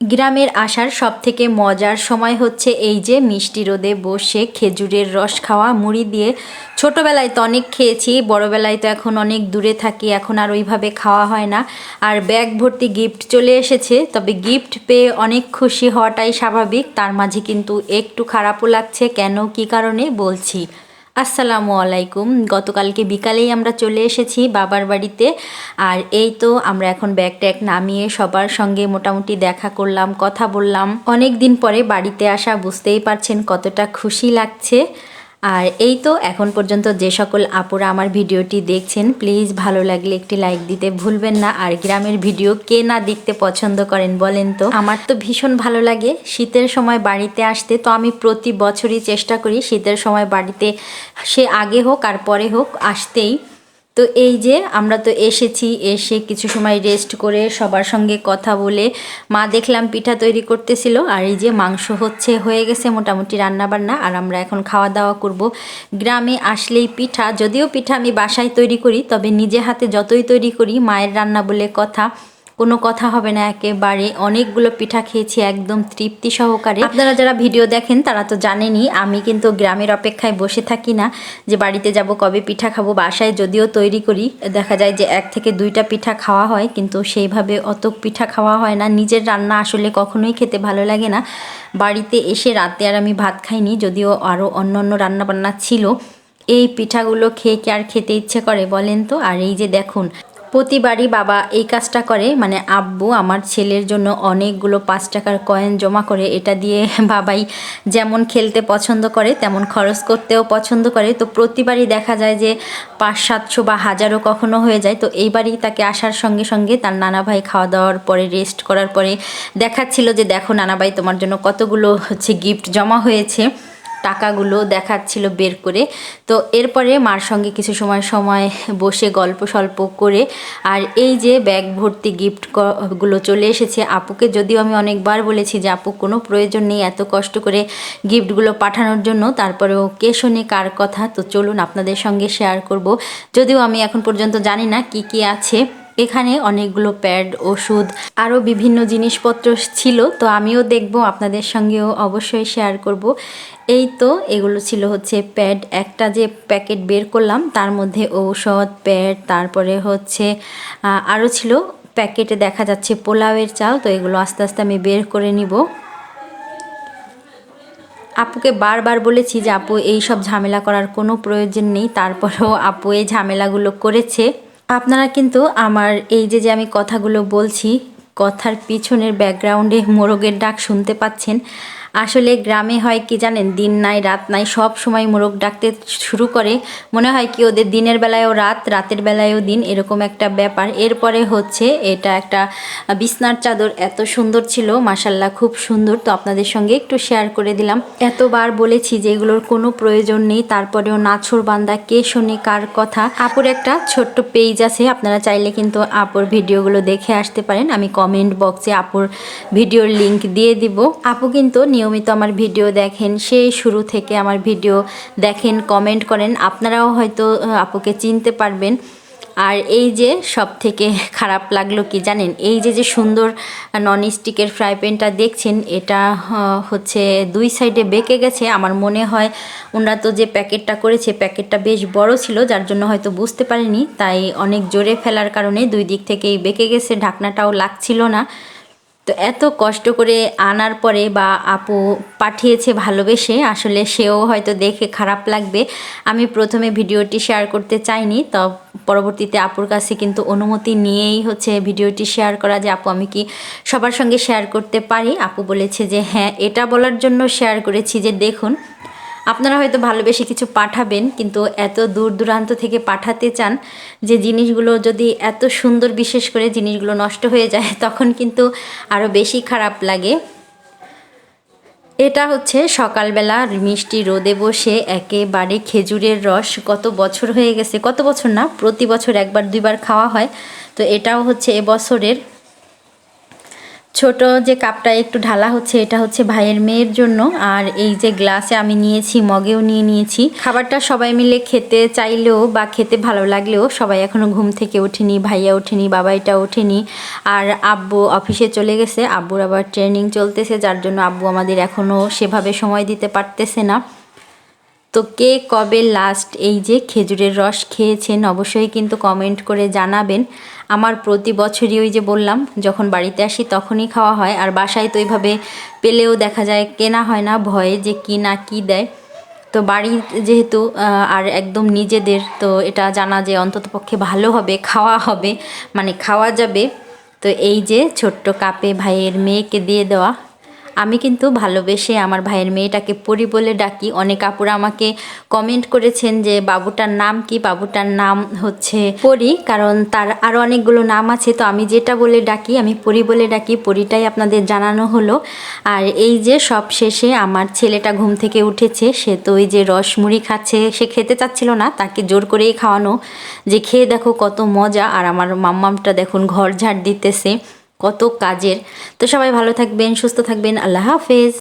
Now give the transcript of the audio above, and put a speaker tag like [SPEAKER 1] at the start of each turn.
[SPEAKER 1] গ্রামের আসার সব থেকে মজার সময় হচ্ছে এই যে মিষ্টি রোদে বসে খেজুরের রস খাওয়া, মুড়ি দিয়ে। ছোটোবেলায় তো অনেক খেয়েছি, বড়োবেলায় তো এখন অনেক দূরে থাকি, এখন আর ওইভাবে খাওয়া হয় না। আর ব্যাগ ভর্তি গিফট চলে এসেছে, তবে গিফট পেয়ে অনেক খুশি হওয়াটাই স্বাভাবিক, তার মাঝে কিন্তু একটু খারাপও লাগছে, কেন, কি কারণে বলছি। আসসালামু আলাইকুম। গতকালকে বিকালেই আমরা চলে এসেছি বাবার বাড়িতে। আর এই তো আমরা এখন ব্যাগ ট্যাগ নামিয়ে সবার সঙ্গে মোটামুটি দেখা করলাম, কথা বললাম। অনেক দিন পরে বাড়িতে আসা বুঝতেই পারছেন কতটা খুশি লাগছে। আর এই তো এখন পর্যন্ত যে সকল আপুরা আমার ভিডিওটি দেখছেন প্লিজ ভালো লাগলে একটি লাইক দিতে ভুলবেন না। আর গ্রামের ভিডিও কে না দেখতে পছন্দ করেন বলেন তো? আমার তো ভীষণ ভালো লাগে শীতের সময় বাড়িতে আসতে। তো আমি প্রতি বছরই চেষ্টা করি শীতের সময় বাড়িতে সে আগে হোক আর পরে হোক আসতেই। তো এই যে আমরা তো এসেছি, এসে কিছু সময় রেস্ট করে সবার সঙ্গে কথা বলে মা দেখলাম পিঠা তৈরি করতেছিল আর এই যে মাংস হচ্ছে, হয়ে গেছে মোটামুটি রান্নাবান্না আর আমরা এখন খাওয়া দাওয়া করব। গ্রামে আসলেই পিঠা, যদিও পিঠা আমি বাসায় তৈরি করি, তবে নিজে হাতে যতই তৈরি করি, মায়ের রান্না বলে কথা। কোনো কথা হবে না একেবারে। অনেকগুলো পিঠা খেয়েছি, একদম তৃপ্তি সহকারে। আপনারা যারা ভিডিও দেখেন, তারা তো জানেনই, আমি কিন্তু গ্রামের অপেক্ষায় বসে থাকি না যে বাড়িতে যাব, কবে পিঠা খাব, বাসায় যদিও তৈরি করি। দেখা যায় যে এক থেকে দুইটা পিঠা খাওয়া হয়, কিন্তু সেইভাবে অত পিঠা খাওয়া হয় না। নিজের রান্না আসলে কখনোই খেতে ভালো লাগে না। বাড়িতে এসে রাতে আর আমি ভাত খাইনি, যদিও আরও অন্য অন্য রান্নাবান্না ছিল। এই পিঠাগুলো খেয়ে কি আর খেতে ইচ্ছে করে বলেন তো? আর এই যে দেখুন প্রতিবারই বাবা এই কাজটা করে মানে আব্বু আমার ছেলের জন্য অনেকগুলো পাঁচ টাকার কয়েন জমা করে এটা দিয়ে বাবাই যেমন খেলতে পছন্দ করে, তেমন খরচ করতেও পছন্দ করে। তো প্রতিবারই দেখা যায় যে পাঁচ, সাতশো বা হাজারও কখনো হয়ে যায়। তো এইবারই তাকে আসার সঙ্গে সঙ্গে তার নানা ভাই খাওয়া দাওয়ার পরে রেস্ট করার পরে দেখাচ্ছিল যে, দেখো নানা ভাই তোমার জন্য কতগুলো হচ্ছে গিফট জমা হয়েছে। টাকাগুলো দেখাচ্ছিল বের করে। তো এরপরে মার সঙ্গে কিছু সময় সময় বসে গল্প সল্প করে, আর এই যে ব্যাগ ভর্তি গিফটগুলো চলে এসেছে, আপুকে যদিও আমি অনেকবার বলেছি যে, আপু, কোনো প্রয়োজন নেই এত কষ্ট করে গিফটগুলো পাঠানোর জন্য। তারপরেও কে শোনে কার কথা। তো চলুন আপনাদের সঙ্গে শেয়ার করব। যদিও আমি এখন পর্যন্ত জানি না কি কি আছে। এখানে অনেকগুলো প্যাড, ওষুধ আরও বিভিন্ন জিনিসপত্র ছিল, তো আমিও দেখব, আপনাদের সঙ্গেও অবশ্যই শেয়ার করব। এই তো, এগুলো ছিল হচ্ছে প্যাড একটা যে প্যাকেট বের করলাম, তার মধ্যে ঔষধ প্যাড তারপরে হচ্ছে আরও ছিল প্যাকেটে দেখা যাচ্ছে পোলাওয়ের চাল, তো এগুলো আস্তে আস্তে আমি বের করে নিব। আপুকে বারবার বলেছি যে, আপু এই সব ঝামেলা করার কোনো প্রয়োজন নেই। তারপরেও আপু এই ঝামেলাগুলো করেছে। আপনারা কিন্তু আমার এই যে যে আমি কথাগুলো বলছি, কথার পিছনের ব্যাকগ্রাউন্ডে মোরগের ডাক শুনতে পাচ্ছেন। আসলে গ্রামে হয় কি জানেন, দিন নাই, রাত নাই, সব সময় মোরগ ডাকতে শুরু করে। মনে হয় কি ওদের দিনের বেলায়ও রাত, রাতের বেলায়ও দিন, এরকম একটা ব্যাপার। এরপরে হচ্ছে এটা একটা বিছনার চাদর এত সুন্দর ছিল মাসাল্লাহ খুব সুন্দর। তো আপনাদের সঙ্গে একটু শেয়ার করে দিলাম। এতবার বলেছি যে এগুলোর কোনো প্রয়োজন নেই, তারপরেও নাছর বান্দা কে শোনে, কার কথা। আপুর একটা ছোট্ট পেজ আছে, আপনারা চাইলে কিন্তু আপুর ভিডিওগুলো দেখে আসতে পারেন। আমি কমেন্ট বক্সে আপুর ভিডিওর লিংক দিয়ে দিব। আপু কিন্তু নিয়মিত আমার ভিডিও দেখেন সেই শুরু থেকে আমার ভিডিও দেখেন কমেন্ট করেন। আপনারাও হয়তো আপুকে চিনতে পারবেন। আর এই যে সব থেকে খারাপ লাগল কি জানেন? এই যে যে সুন্দর নন স্টিকের ফ্রাই প্যানটা দেখছেন, এটা হচ্ছে দুই সাইডে বেঁকে গেছে। আমার মনে হয় ওনারা তো যে প্যাকেটটা করেছে, প্যাকেটটা বেশ বড় ছিল, যার জন্য হয়তো বুঝতে পারিনি। তাই অনেক জোরে ফেলার কারণে দুই দিক থেকেই বেঁকে গেছে, ঢাকনাটাও লাগছিল না। তো এত কষ্ট করে আনার পরে বা আপু পাঠিয়েছে ভালোবেসে, আসলে সেও হয়তো দেখে খারাপ লাগবে। আমি প্রথমে ভিডিওটি শেয়ার করতে চাইনি, তো পরবর্তীতে আপুর কাছে কিন্তু অনুমতি নিয়েই হচ্ছে ভিডিওটি শেয়ার করা যে, আপু আমি কি সবার সঙ্গে শেয়ার করতে পারি? আপু বলেছে যে হ্যাঁ এটা বলার জন্য শেয়ার করেছি যে, দেখুন আপনারা হয়তো ভালোবেসে কিছু পাঠাবেন, কিন্তু এত দূর দূরান্ত থেকে পাঠাতে চান যে জিনিসগুলো যদি এত সুন্দর বিশেষ করে জিনিসগুলো নষ্ট হয়ে যায়, তখন কিন্তু আরও বেশি খারাপ লাগে। এটা হচ্ছে সকালবেলা মিষ্টি রোদে বসে একেবারে খেজুরের রস। কত বছর হয়ে গেছে, কত বছর না, প্রতি বছর একবার দুইবার খাওয়া হয়। তো এটাও হচ্ছে এবছরের ছোট যে কাপটা একটু ঢালা হচ্ছে, এটা হচ্ছে ভাইয়ের মেয়ের জন্য। আর এই যে গ্লাসে আমি নিয়েছি, মগেও নিয়ে নিয়েছি। খাবারটা সবাই মিলে খেতে চাইলেও বা খেতে ভালো লাগলেও সবাই এখনও ঘুম থেকে ওঠেনি, ভাইয়া ওঠেনি, বাবাইটা ওঠেনি। আর আব্বু অফিসে চলে গেছে, আব্বুর আবার ট্রেনিং চলতেছে, যার জন্য আব্বু আমাদের এখনও সেভাবে সময় দিতে পারতেছে না। তো কে কবে লাস্ট এই যে খেজুরের রস খেয়েছেন অবশ্যই কিন্তু কমেন্ট করে জানাবেন। আমার প্রতি বছরই ওই যে বললাম, যখন বাড়িতে আসি তখনই খাওয়া হয়। আর বাসায় তো এইভাবে পেলেও দেখা যায় কেনা হয় না, ভয়ে যে কি না কি দেয়। তো বাড়ি যেহেতু আর একদম নিজেদের, তো এটা জানা যে অন্ততপক্ষে ভালো হবে, খাওয়া হবে মানে খাওয়া যাবে। তো এই যে ছোট্ট কাপে ভাইয়ের মেয়েকে দিয়ে দেওয়া। আমি কিন্তু ভালোবেসে আমার ভাইয়ের মেয়েটাকে পরি বলে ডাকি। অনেক আপুরা আমাকে কমেন্ট করেছেন যে, বাবুটার নাম কি? বাবুটার নাম হচ্ছে পরি। কারণ তার আরও অনেকগুলো নাম আছে। তো আমি যেটা বলে ডাকি, আমি পরি বলে ডাকি। পরিটাই আপনাদের জানানো হলো। আর এই যে সব শেষে আমার ছেলেটা ঘুম থেকে উঠেছে, সে তো ওই যে রস মুড়ি খাচ্ছে, সে খেতে চাচ্ছিল না, তাকে জোর করেই খাওয়ানো। যে খেয়ে দেখো কত মজা। আর আমার মাম্মামটা দেখুন ঘর ঝাড় দিতেছে। কত কাজের। তো সবাই ভালো থাকবেন সুস্থ থাকবেন আল্লাহ হাফেজ।